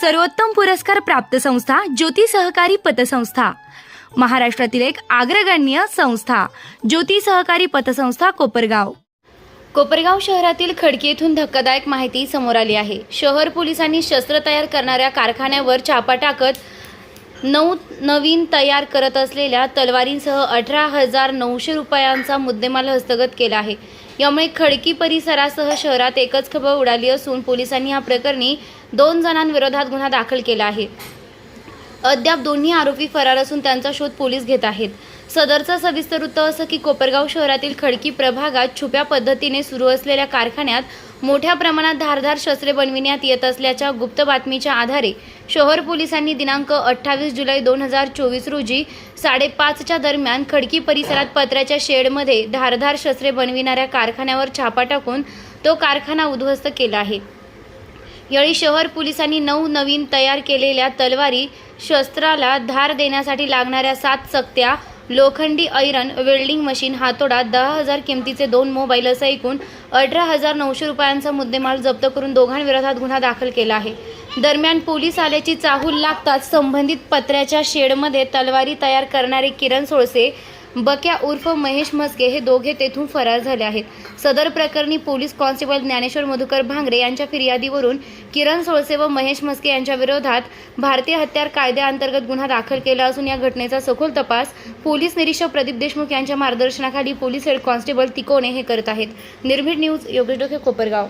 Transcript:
सर्वोत्तम पुरस्कार प्राप्त संस्था ज्योती सहकारी पतसंस्था. महाराष्ट्रातील एक अग्रगण्य संस्था ज्योती सहकारी पतसंस्था कोपरगाव. कोपरगाव शहरातील खडकी येथून धक्कादायक माहिती समोर आली आहे. शहर पोलिसांनी शस्त्र तयार करणाऱ्या कारखान्यावर छापा टाकत नऊ नवीन तयार करत असलेल्या तलवारींसह अठरा हजार नऊशे रुपयांचा मुद्देमाल हस्तगत केला आहे. यामुळे खडकी परिसरासह शहरात एकच खबर उडाली असून पोलिसांनी या प्रकरणी दोन जणांविरोधात गुन्हा दाखल केला आहे. अद्याप दोन्ही आरोपी फरार असून त्यांचा शोध पोलीस घेत आहेत. सदरचा सविस्तर वृत्त असं की कोपरगाव शहरातील खडकी प्रभागात छुप्या पद्धतीने सुरू असलेल्या कारखान्यात मोठ्या प्रमाणात धारधार शस्त्रे बनविण्यात येत असल्याच्या गुप्त बातमीच्या आधारे शहर पोलिसांनी दिनांक अठ्ठावीस जुलै दोन हजार चोवीस रोजी साडेपाचच्या दरम्यान खडकी परिसरात पत्र्याच्या शेडमध्ये धारधार शस्त्रे बनविणाऱ्या कारखान्यावर छापा टाकून तो कारखाना उद्ध्वस्त केला आहे. यावेळी शहर पोलिसांनी नऊ नवीन तयार केलेल्या तलवारी शस्त्राला धार देण्यासाठी लागणाऱ्या सात चकत्या लोखंडी ऐरन वेल्डिंग मशीन हातोडा दहा हजार किमतीचे दोन मोबाईल असं एकूण अठरा हजार नऊशे रुपयांचा मुद्देमाल जप्त करून दोघांविरोधात गुन्हा दाखल केला आहे. दरम्यान पोलीस आल्याची चाहूल लागताच संबंधित पत्र्याच्या शेडमध्ये तलवारी तयार करणारे किरण सोळसे बक्या उर्फ महेश म्हस्के हे दोघे तेथून फरार झाले आहेत. सदर प्रकरणी पोलीस कॉन्स्टेबल ज्ञानेश्वर मधुकर भांगरे यांच्या फिर्यादीवरून किरण सोळसे व महेश म्हस्के यांच्या विरोधात भारतीय हत्यार कायद्याअंतर्गत गुन्हा दाखल केला असून या घटनेचा सखोल तपास पोलीस निरीक्षक प्रदीप देशमुख यांच्या मार्गदर्शनाखाली पोलीस हेड कॉन्स्टेबल तिकोणे हे करत आहेत. निर्भीड न्यूज योगेश डोके कोपरगाव.